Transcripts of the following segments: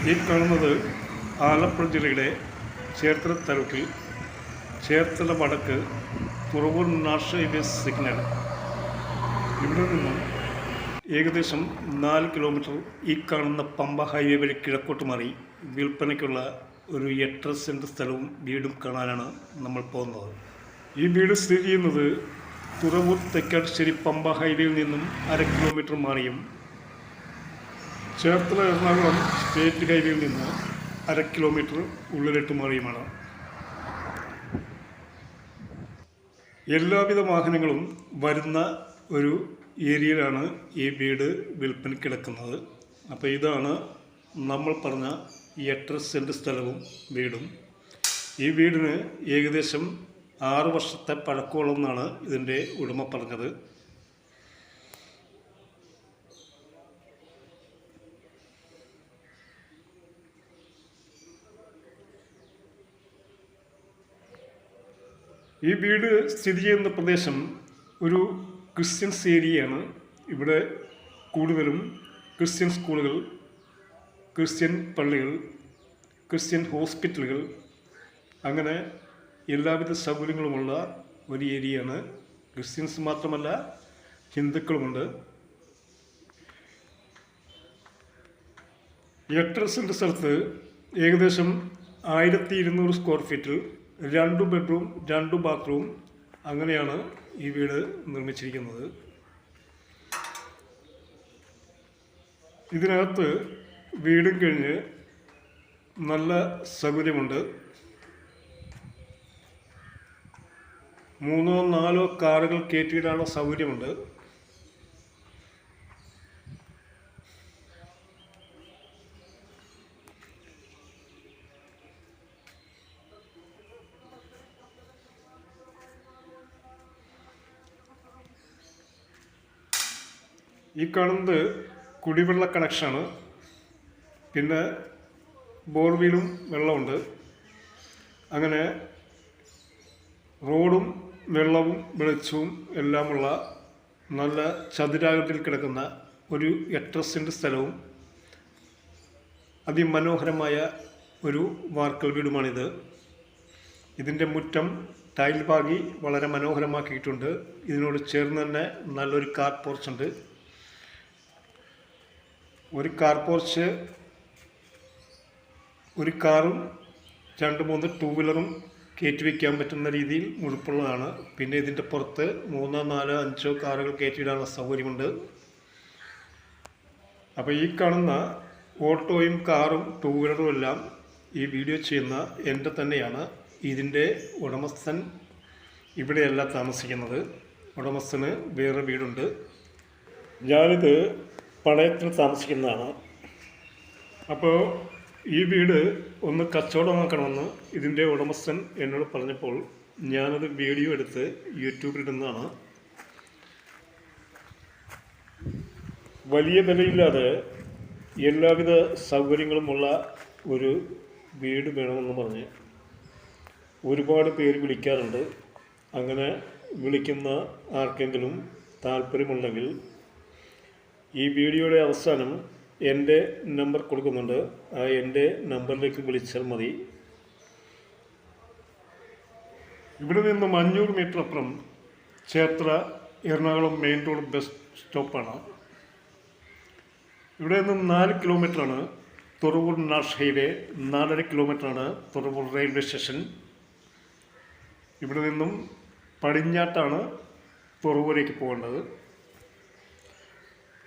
ഈ കാണുന്നത് ആലപ്പുഴ ജില്ലയുടെ ചേർത്തല താലൂക്കിൽ ചേർത്തല വടക്ക് തുറവൂർ നാഷണൽ ഹൈവേ സിഗ്നൽ. ഇവിടെ നിന്നും ഏകദേശം നാല് കിലോമീറ്റർ ഈ കാണുന്ന പമ്പ ഹൈവേ വഴി കിഴക്കോട്ട് മാറി വിൽപ്പനയ്ക്കുള്ള ഒരു എട്ടര സെന്റ് സ്ഥലവും വീടും കാണാനാണ് നമ്മൾ പോകുന്നത്. ഈ വീട് സ്ഥിതി ചെയ്യുന്നത് തുറവൂർ തെക്കാട്ടുശ്ശേരി പമ്പ ഹൈവേയിൽ നിന്നും അര കിലോമീറ്റർ മാറിയും ചേർത്തല എറണാകുളം സ്റ്റേറ്റ് ഹൈവേയിൽ നിന്ന് അര കിലോമീറ്റർ ഉള്ളിലിട്ട് മാറിയുമാണ്. എല്ലാവിധ വാഹനങ്ങളും വരുന്ന ഒരു ഏരിയയിലാണ് ഈ വീട് വിൽപ്പന കിടക്കുന്നത്. അപ്പോൾ ഇതാണ് നമ്മൾ പറഞ്ഞ എട്ടര സെന്റ് സ്ഥലവും വീടും. ഈ വീടിന് ഏകദേശം ആറ് വർഷത്തെ പഴക്കമുള്ള എന്നാണ് ഇതിന്റെ ഉടമ പറഞ്ഞത്. ഈ വീട് സ്ഥിതി ചെയ്യുന്ന പ്രദേശം ഒരു ക്രിസ്ത്യൻസ് ഏരിയയാണ് ഇവിടെ കൂടുതലും ക്രിസ്ത്യൻ സ്കൂളുകൾ ക്രിസ്ത്യൻ പള്ളികൾ ക്രിസ്ത്യൻ ഹോസ്പിറ്റലുകൾ അങ്ങനെ എല്ലാവിധ സൗകര്യങ്ങളുമുള്ള ഒരു ഏരിയയാണ്. ക്രിസ്ത്യൻസ് മാത്രമല്ല ഹിന്ദുക്കളുമുണ്ട്. എട്ടര സെന്റ് സ്ഥലത്ത് ഏകദേശം ആയിരത്തി ഇരുന്നൂറ് സ്ക്വയർ ഫീറ്റിൽ രണ്ട് ബെഡ്റൂം രണ്ട് ബാത്റൂം അങ്ങനെയാണ് ഈ വീട് നിർമ്മിച്ചിരിക്കുന്നത്. ഇതിനകത്ത് വീടും കഴിഞ്ഞ് നല്ല സൗകര്യമുണ്ട്. മൂന്നോ നാലോ കാറുകൾ കയറ്റിയിടാനുള്ള സൗകര്യമുണ്ട്. ഈ കാണുന്നത് കുടിവെള്ള കണക്ഷനാണ് പിന്നെ ബോർവീലും വെള്ളമുണ്ട്. അങ്ങനെ റോഡും വെള്ളവും വെളിച്ചവും എല്ലാമുള്ള നല്ല ചതുരാകൃതിയിൽ കിടക്കുന്ന ഒരു എട്ടര സെന്റ് സ്ഥലവും അതിമനോഹരമായ ഒരു വാർക്കൽ വീടുമാണിത്. ഇതിന്റെ മുറ്റം ടൈൽ പാകി വളരെ മനോഹരമാക്കിയിട്ടുണ്ട്. ഇതിനോട് ചേർന്ന് തന്നെ നല്ലൊരു കാർ പോർച്ചുണ്ട് ഒരു കാർ പോർച്ച് ഒരു കാറും രണ്ട് മൂന്ന് ടൂ വീലറും കയറ്റി വയ്ക്കാൻ പറ്റുന്ന രീതിയിൽ മുഴുപ്പുള്ളതാണ്. പിന്നെ ഇതിന്റെ പുറത്ത് മൂന്നോ നാലോ അഞ്ചോ കാറുകൾ കയറ്റിയിടാനുള്ള സൗകര്യമുണ്ട്. അപ്പോൾ ഈ കാണുന്ന ഓട്ടോയും കാറും ടൂ വീലറും എല്ലാം ഈ വീഡിയോ ചെയ്യുന്ന എന്റെ തന്നെയാണ് ഇതിന്റെ ഉടമസ്ഥൻ ഇവിടെയല്ല താമസിക്കുന്നത്. ഉടമസ്ഥന് വേറെ വീടുണ്ട്. ഞാനിത് പണയത്തിൽ താമസിക്കുന്നതാണ്. അപ്പോൾ ഈ വീട് ഒന്ന് കച്ചവടമാക്കണമെന്ന് ഇതിന്റെ ഉടമസ്ഥൻ എന്നോട് പറഞ്ഞപ്പോൾ ഞാനത് വീഡിയോ എടുത്ത് യൂട്യൂബിലിടുന്നതാണ് വലിയ വിലയില്ലാതെ എല്ലാവിധ സൗകര്യങ്ങളുമുള്ള ഒരു വീട് വേണമെന്ന് പറഞ്ഞ് ഒരുപാട് പേര് വിളിക്കാറുണ്ട്. അങ്ങനെ വിളിക്കുന്ന ആർക്കെങ്കിലും താല്പര്യമുണ്ടെങ്കിൽ ഈ വീഡിയോയുടെ അവസാനം എന്റെ നമ്പർ കൊടുക്കുന്നുണ്ട്. ആ എന്റെ നമ്പറിലേക്ക് വിളിച്ചാൽ മതി. ഇവിടെ നിന്നും അഞ്ഞൂറ് മീറ്റർ അപ്പുറം Cherthala Ernakulam main road bus സ്റ്റോപ്പാണ്. ഇവിടെ നിന്നും നാല് കിലോമീറ്ററാണ് തുറവൂർ നാഷ് ഹൈവേ. നാലര കിലോമീറ്ററാണ് തുറവൂർ റെയിൽവേ സ്റ്റേഷൻ. ഇവിടെ നിന്നും പടിഞ്ഞാട്ടാണ് തുറവൂരേക്ക് പോകേണ്ടത്.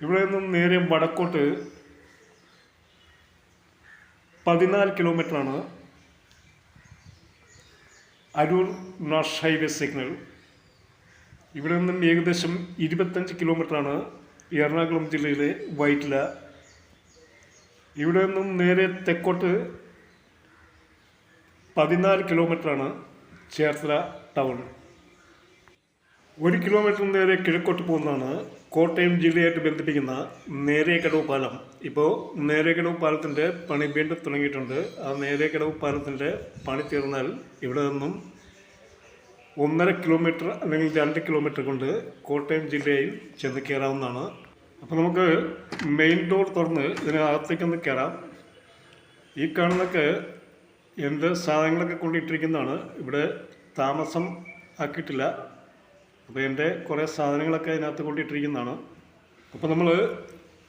ഇവിടെ നിന്നും നേരെ വടക്കോട്ട് പതിനാല് കിലോമീറ്ററാണ് അരൂർ നാഷ് ഹൈവേ സിഗ്നൽ. ഇവിടെ നിന്നും ഏകദേശം ഇരുപത്തഞ്ച് കിലോമീറ്ററാണ് എറണാകുളം ജില്ലയിലെ വൈറ്റില. ഇവിടെ നിന്നും നേരെ തെക്കോട്ട് പതിനാല് കിലോമീറ്ററാണ് ചേർത്തല ടൗൺ. ഒരു കിലോമീറ്റർ നേരെ കിഴക്കോട്ട് പോകുന്നതാണ് കോട്ടയം ജില്ലയായിട്ട് ബന്ധിപ്പിക്കുന്ന നേരേക്കടവ് പാലം. ഇപ്പോൾ നേരേക്കടവ് പാലത്തിന്റെ പണി വീണ്ടും തുടങ്ങിയിട്ടുണ്ട്. ആ നേരേക്കടവ് പാലത്തിന്റെ പണി തീർന്നാൽ ഇവിടെ നിന്നും ഒന്നര കിലോമീറ്റർ അല്ലെങ്കിൽ രണ്ട് കിലോമീറ്റർ കൊണ്ട് കോട്ടയം ജില്ലയിൽ ചെന്ന് കയറാവുന്നതാണ്. അപ്പോൾ നമുക്ക് മെയിൻ ഡോർ തുറന്ന് ഇതിനകത്തേക്കൊന്ന് കയറാം. ഈ കാണുന്നൊക്കെ എന്ത് സാധനങ്ങളൊക്കെ കൊണ്ടിട്ടിരിക്കുന്നതാണ്. ഇവിടെ താമസം ആക്കിയിട്ടില്ല. അപ്പോൾ എന്റെ കുറേ സാധനങ്ങളൊക്കെ അതിനകത്ത് കൊണ്ടിട്ടിരിക്കുന്നതാണ്. അപ്പോൾ നമ്മൾ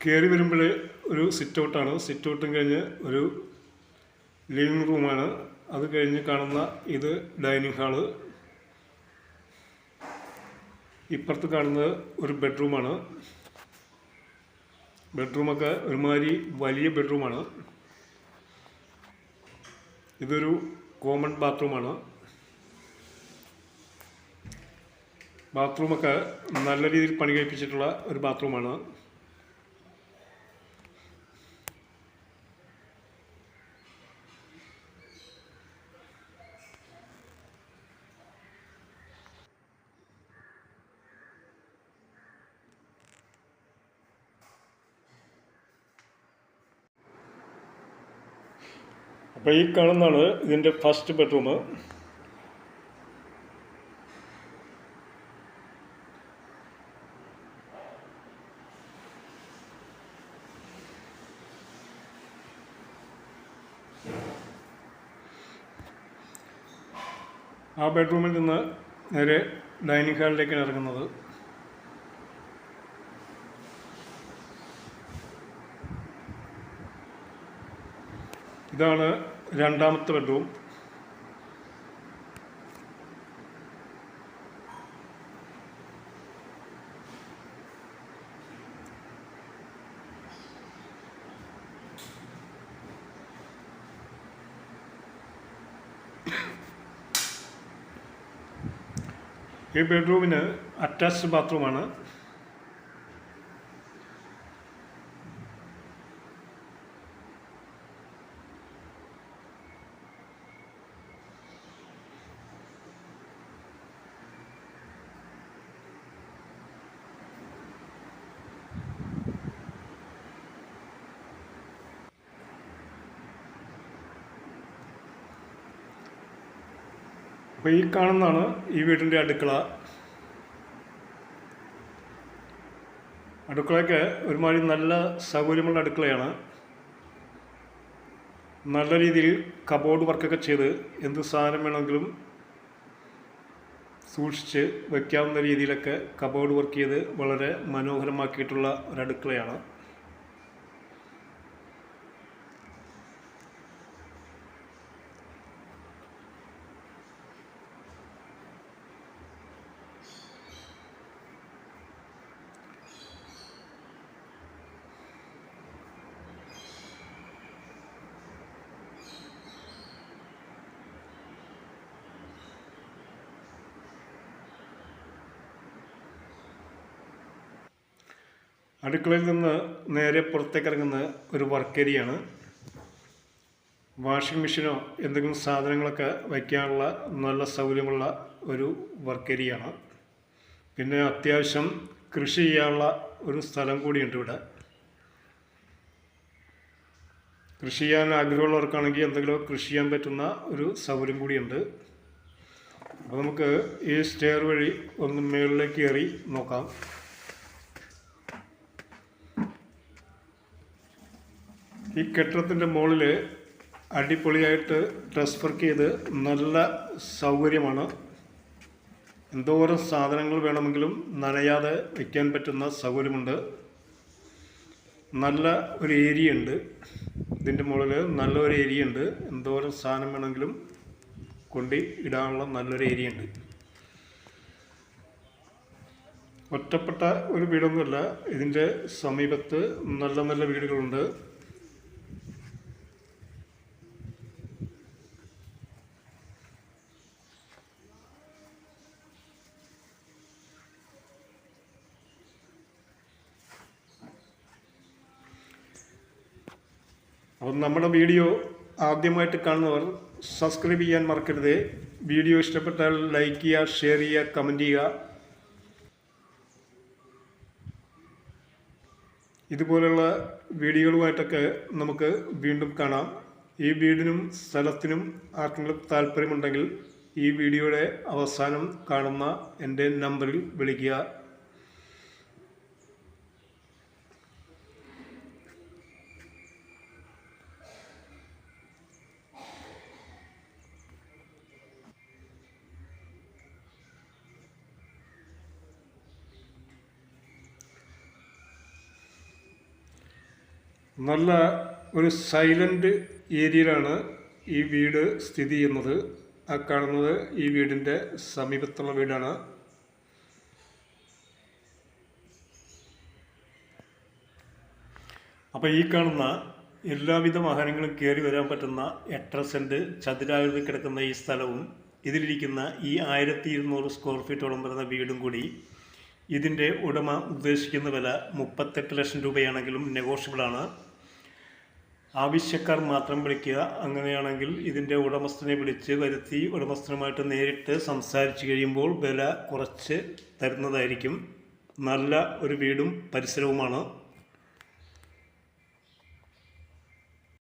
കയറി വരുമ്പോൾ ഒരു സിറ്റ് ഔട്ടാണ് സിറ്റ് ഔട്ടും കഴിഞ്ഞ് ഒരു ലിവിങ് റൂമാണ് അത് കഴിഞ്ഞ് കാണുന്ന ഇത് ഡൈനിങ് ഹാൾ ഇപ്പുറത്ത് കാണുന്നത് ഒരു ബെഡ്റൂമാണ് ബെഡ്റൂമൊക്കെ ഒരുമാതിരി വലിയ ബെഡ്റൂമാണ് ഇതൊരു കോമൺ ബാത്റൂമാണ് ബാത്റൂമൊക്കെ നല്ല രീതിയിൽ പണി കഴിപ്പിച്ചിട്ടുള്ള ഒരു ബാത്റൂമാണ്. അപ്പോൾ ഈ കാണുന്നതാണ് ഇതിന്റെ ഫസ്റ്റ് ബെഡ്റൂം. ആ ബെഡ്റൂമിൽ നിന്ന് നേരെ ഡൈനിങ് ഹാളിലേക്കാണ് ഇറങ്ങുന്നത്. ഇതാണ് രണ്ടാമത്തെ ബെഡ്റൂം ഈ ബെഡ്റൂമിന് അറ്റാച്ച്ഡ് ബാത്റൂമാണ് അപ്പോൾ ഈ കാണുന്നതാണ് ഈ വീടിന്റെ അടുക്കള. അടുക്കളയൊക്കെ ഒരുമാതിരി നല്ല സൗകര്യമുള്ള അടുക്കളയാണ്. നല്ല രീതിയിൽ കബോർഡ് വർക്കൊക്കെ ചെയ്ത് എന്ത് സാധനം വേണമെങ്കിലും സൂക്ഷിച്ച് വയ്ക്കാവുന്ന രീതിയിലൊക്കെ കബോർഡ് വർക്ക് ചെയ്ത് വളരെ മനോഹരമാക്കിയിട്ടുള്ള ഒരു അടുക്കളയിൽ നിന്ന് നേരെ പുറത്തേക്ക് ഇറങ്ങുന്ന ഒരു വർക്ക് ഏരിയയാണ് വാഷിംഗ് മെഷീനോ എന്തെങ്കിലും സാധനങ്ങളൊക്കെ വയ്ക്കാനുള്ള നല്ല സൗകര്യമുള്ള ഒരു വർക്ക് ഏരിയയാണ് പിന്നെ അത്യാവശ്യം കൃഷി ചെയ്യാനുള്ള ഒരു സ്ഥലം കൂടിയുണ്ട് ഇവിടെ. കൃഷി ചെയ്യാൻ ആഗ്രഹമുള്ളവർക്കാണെങ്കിൽ എന്തെങ്കിലും കൃഷി ചെയ്യാൻ പറ്റുന്ന ഒരു സൗകര്യം കൂടിയുണ്ട്. അപ്പോൾ നമുക്ക് ഈ സ്റ്റെയർ വഴി ഒന്ന് മുകളിലേക്ക് കയറി നോക്കാം. ഈ കെട്ടിടത്തിന്റെ മുകളിൽ അടിപൊളിയായിട്ട് ഡ്രസ് വർക്ക് ചെയ്ത് നല്ല സൗകര്യമാണ്. എന്തോരം സാധനങ്ങൾ വേണമെങ്കിലും നനയാതെ വയ്ക്കാൻ പറ്റുന്ന സൗകര്യമുണ്ട്. നല്ല ഒരു ഏരിയ ഉണ്ട്. ഇതിന്റെ മുകളിൽ നല്ലൊരു ഏരിയ ഉണ്ട്. എന്തോരം സാധനം വേണമെങ്കിലും കൊണ്ടി ഇടാനുള്ള നല്ലൊരു ഏരിയ ഉണ്ട്. ഒറ്റപ്പെട്ട ഒരു വീടൊന്നുമല്ല. ഇതിന്റെ സമീപത്ത് നല്ല നല്ല വീടുകളുണ്ട്. അപ്പം നമ്മുടെ വീഡിയോ ആദ്യമായിട്ട് കാണുന്നവർ സബ്സ്ക്രൈബ് ചെയ്യാൻ മറക്കരുത്. വീഡിയോ ഇഷ്ടപ്പെട്ടാൽ ലൈക്ക് ചെയ്യുക ഷെയർ ചെയ്യുക കമന്റ് ചെയ്യുക. ഇതുപോലുള്ള വീഡിയോകളുമായിട്ടൊക്കെ നമുക്ക് വീണ്ടും കാണാം. ഈ വീടിനും സ്ഥലത്തിനും ആർക്കെങ്കിലും താല്പര്യമുണ്ടെങ്കിൽ ഈ വീഡിയോയുടെ അവസാനം കാണുന്ന എന്റെ നമ്പറിൽ വിളിക്കുക. നല്ല ഒരു സൈലന്റ് ഏരിയയിലാണ് ഈ വീട് സ്ഥിതി ചെയ്യുന്നത്. ആ കാണുന്നത് ഈ വീടിന്റെ സമീപത്തുള്ള വീടാണ്. അപ്പോൾ ഈ കാണുന്ന എല്ലാവിധ വാഹനങ്ങളും കയറി വരാൻ പറ്റുന്ന എട്ടര സെന്റ് ചതുരാകൃതി കിടക്കുന്ന ഈ സ്ഥലവും ഇതിലിരിക്കുന്ന ഈ ആയിരത്തി ഇരുന്നൂറ് സ്ക്വയർ ഫീറ്റോളം വരുന്ന വീടും കൂടി ഇതിന്റെ ഉടമ ഉദ്ദേശിക്കുന്ന വില മുപ്പത്തെട്ട് ലക്ഷം രൂപയാണെങ്കിലും നെഗോഷ്യബിളാണ് ആവശ്യക്കാർ മാത്രം വിളിക്കുക. അങ്ങനെയാണെങ്കിൽ ഇതിന്റെ ഉടമസ്ഥനെ വിളിച്ച് വരുത്തി ഉടമസ്ഥനുമായിട്ട് നേരിട്ട് സംസാരിച്ച് കഴിയുമ്പോൾ വില കുറച്ച് തരുന്നതായിരിക്കും. നല്ല ഒരു വീടും പരിസരവുമാണ്.